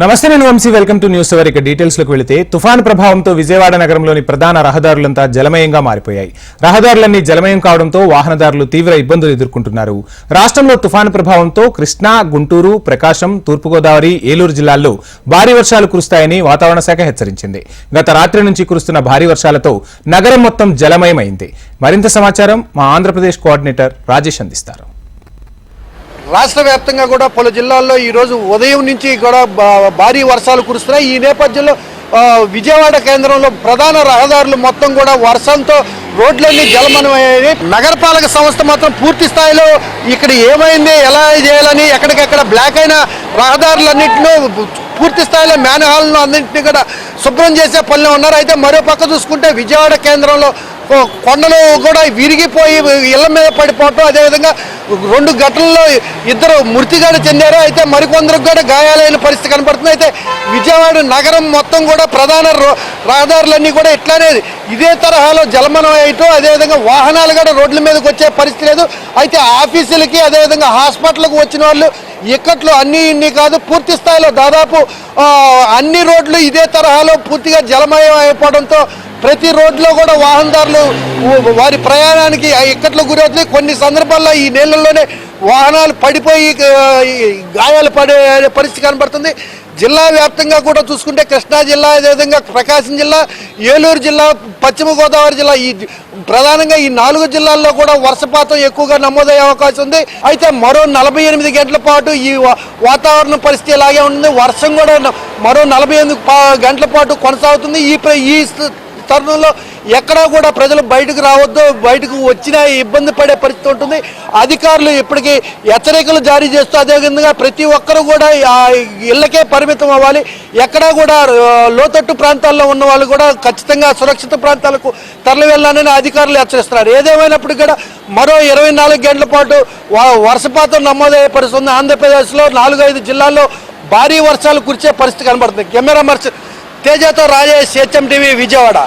నమస్తే నేను Vamshi. Welcome to news hour ఇక డీటెయిల్స్లోకి వెళితే తుఫాను ప్రభావంతో విజయవాడ నగరంలోని ప్రధాన రహదారులంతా జలమయంగా మారిపోయాయి. రహదారులన్నీ జలమయం కావడంతో వాహనదారులు తీవ్ర ఇబ్బందులు ఎదుర్కొంటున్నారు. రాష్ట్రంలో తుఫాన్ ప్రభావంతో కృష్ణా గుంటూరు ప్రకాశం తూర్పుగోదావరి ఏలూరు జిల్లాల్లో భారీ వర్షాలు కురుస్తాయని వాతావరణ శాఖ హెచ్చరించింది. గత రాత్రి నుంచి కురుస్తున్న భారీ వర్షాలతో నగరం మొత్తం జలమయమైంది. మరింత సమాచారం మా ఆంధ్రప్రదేశ్ కోఆర్డినేటర్ రాజేష్ అందిస్తారు. రాష్ట్ర వ్యాప్తంగా కూడా పలు జిల్లాల్లో ఈరోజు ఉదయం నుంచి కూడా భారీ వర్షాలు కురుస్తున్నాయి. ఈ నేపథ్యంలో విజయవాడ కేంద్రంలో ప్రధాన రహదారులు మొత్తం కూడా వర్షంతో రోడ్లన్నీ జలమనమయ్యాయి నగరపాలక సంస్థ మాత్రం పూర్తి స్థాయిలో ఇక్కడ ఏమైంది ఎలా చేయాలని ఎక్కడికెక్కడ బ్లాక్ అయిన రహదారులన్నింటినీ పూర్తి స్థాయిలో మ్యాన్హాల్ను అన్నింటినీ కూడా శుభ్రం చేసే పనిలో ఉన్నారు. అయితే మరో పక్క చూసుకుంటే విజయవాడ కేంద్రంలో కొండలు కూడా విరిగిపోయి ఇళ్ళ మీద పడిపోవటం అదేవిధంగా రెండు ఘటనల్లో ఇద్దరు మృతిగానే చెందారు. అయితే మరికొందరికి కూడా గాయాలైన పరిస్థితి కనపడుతుంది. అయితే విజయవాడ నగరం మొత్తం కూడా ప్రధాన రో- రహదారులన్నీ కూడా ఇట్లానే ఇదే తరహాలో జలమనం అయ్యటం అదేవిధంగా వాహనాలు కూడా రోడ్ల మీదకి వచ్చే పరిస్థితి లేదు. అయితే ఆఫీసులకి అదేవిధంగా హాస్పిటల్కి వచ్చిన వాళ్ళు ఇక్కట్లు అన్నీ ఇన్ని కాదు పూర్తి స్థాయిలో దాదాపు అన్ని రోడ్లు ఇదే తరహాలో పూర్తిగా జలమయం అయిపోవడంతో ప్రతి రోడ్లో కూడా వాహనదారులు వారి ప్రయాణానికి ఆ ఇక్కట్లు గురవుతుంది కొన్ని సందర్భాల్లో ఈ నీళ్ళల్లోనే వాహనాలు పడిపోయి గాయాలు పడే పరిస్థితి కనబడుతుంది. జిల్లా వ్యాప్తంగా కూడా చూసుకుంటే కృష్ణా జిల్లా అదేవిధంగా ప్రకాశం జిల్లా ఏలూరు జిల్లా పశ్చిమ గోదావరి జిల్లా ఈ ప్రధానంగా ఈ నాలుగు జిల్లాల్లో కూడా వర్షపాతం ఎక్కువగా నమోదయ్యే అవకాశం ఉంది. అయితే మరో నలభై ఎనిమిది గంటల పాటు ఈ వాతావరణ పరిస్థితి ఇలాగే ఉంటుంది? వర్షం కూడా మరో నలభై ఎనిమిది గంటల పాటు కొనసాగుతుంది. ఈ ఈ తరుణంలో ఎక్కడా కూడా ప్రజలు బయటకు రావద్దు బయటకు వచ్చినా ఇబ్బంది పడే పరిస్థితి ఉంటుంది. అధికారులు ఇప్పటికీ హెచ్చరికలు జారీ చేస్తూ అదేవిధంగా ప్రతి ఒక్కరు కూడా ఆ ఇళ్ళకే పరిమితం అవ్వాలి. ఎక్కడా కూడా లోతట్టు ప్రాంతాల్లో ఉన్న వాళ్ళు కూడా ఖచ్చితంగా సురక్షిత ప్రాంతాలకు తరలి వెళ్ళాలని అధికారులు హెచ్చరిస్తున్నారు. ఏదేమైనప్పటికీ కూడా మరో ఇరవై నాలుగు గంటల పాటు వ- వర్షపాతం నమోదయ్యే పరిస్థితి ఆంధ్రప్రదేశ్లో నాలుగు ఐదు జిల్లాల్లో భారీ వర్షాలు కురిచే పరిస్థితి కనబడుతుంది. కెమెరా మర్చ్ తేజతో రాజేష్ హెచ్ఎం టీవీ విజయవాడ.